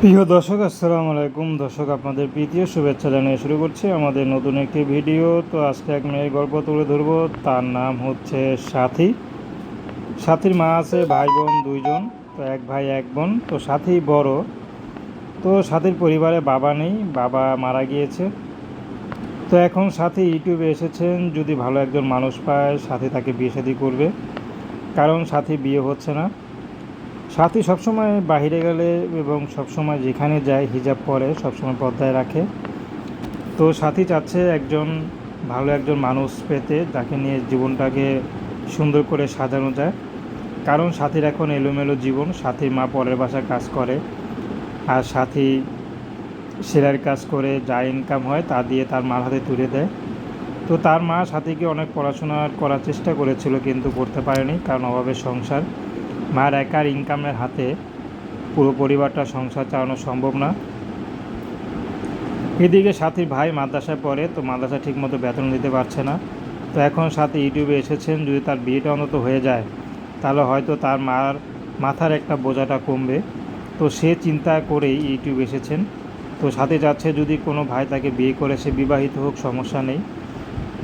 প্রিয় দর্শক, আসসালামু আলাইকুম। দর্শক, আপনাদের প্রীতীয় শুভেচ্ছা জানিয়ে শুরু করছি আমাদের নতুন একটি ভিডিও। তো আজকে এক মেয়ের গল্প তুলে ধরবো। তার নাম হচ্ছে সাথী। সাথীর মা আছে, ভাই বোন দুইজন, তো এক ভাই, এক বোন। তো সাথী বড়। তো সাথীর পরিবারে বাবা নেই, বাবা মারা গিয়েছে। তো এখন সাথী ইউটিউবে এসেছেন। যদি ভালো একজন মানুষ পায়, সাথী তাকে বিয়ে শাদী করবে। কারণ সাথী বিয়ে হচ্ছে না। সাথী সবসময় বাইরে গেলে এবং সবসময় যেখানে যায় হিজাব পরে সবসময় পর্দায় রাখে। তো সাথী চাচ্ছে একজন ভালো একজন মানুষ পেতে, তাকে নিয়ে জীবনটাকে সুন্দর করে সাজানো যায়। কারণ সাথীর এখন এলোমেলো জীবন, সাথীর মা পরের বাসায় কাজ করে আর সাথী সেলাইয়ের কাজ করে যা ইনকাম হয় তা দিয়ে তার মার হাতে তুলে দেয়। তো তার মা সাথীকে অনেক পড়াশোনা করার চেষ্টা করেছিল কিন্তু করতে পারেনি কারণ অভাবের সংসার। মার একার ইনকামের হাতে পুরো পরিবারটা সংসার চালানো সম্ভব না। এদিকে সাথীর ভাই মাদ্রাসায় পড়ে, তো মাদ্রাসা ঠিকমতো বেতন দিতে পারছে না। তো এখন সাথে ইউটিউবে এসেছেন, যদি তার বিয়েটা অন্তত হয়ে যায়, তাহলে হয়তো তার মার মাথার একটা বোঝাটা কমবে। তো সে চিন্তা করেই ইউটিউব এসেছেন। তো সাথে যাচ্ছে, যদি কোনো ভাই তাকে বিয়ে করে, সে বিবাহিত হোক, সমস্যা নেই।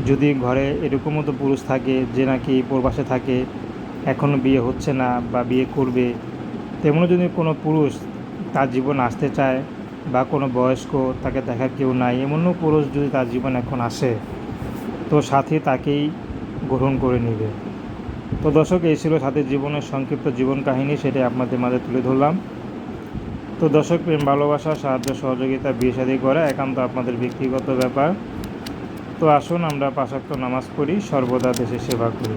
যদি ঘরে এরকমও তো পুরুষ থাকে, যে নাকি প্রবাসে থাকে এখনও বিয়ে হচ্ছে না বা বিয়ে করবে, তেমনও যদি কোনো পুরুষ তার জীবন আসতে চায় বা কোনো বয়স্ক তাকে দেখার কেউ নাই, এমনও পুরুষ যদি তার জীবন এখন আসে, তো সাথী তাকেই গ্রহণ করে নেবে। তো দর্শক, এই ছিল সাথীর জীবনের সংক্ষিপ্ত জীবন কাহিনী, সেটাই আপনাদের মাঝে তুলে ধরলাম। তো দর্শক, প্রেম, ভালোবাসা, সাহায্য, সহযোগিতা, বিয়ে শাদী করা একান্ত আপনাদের ব্যক্তিগত ব্যাপার। তো আসুন আমরা পাশাক্ত নামাজ পড়ি, সর্বদা দেশের সেবা করি।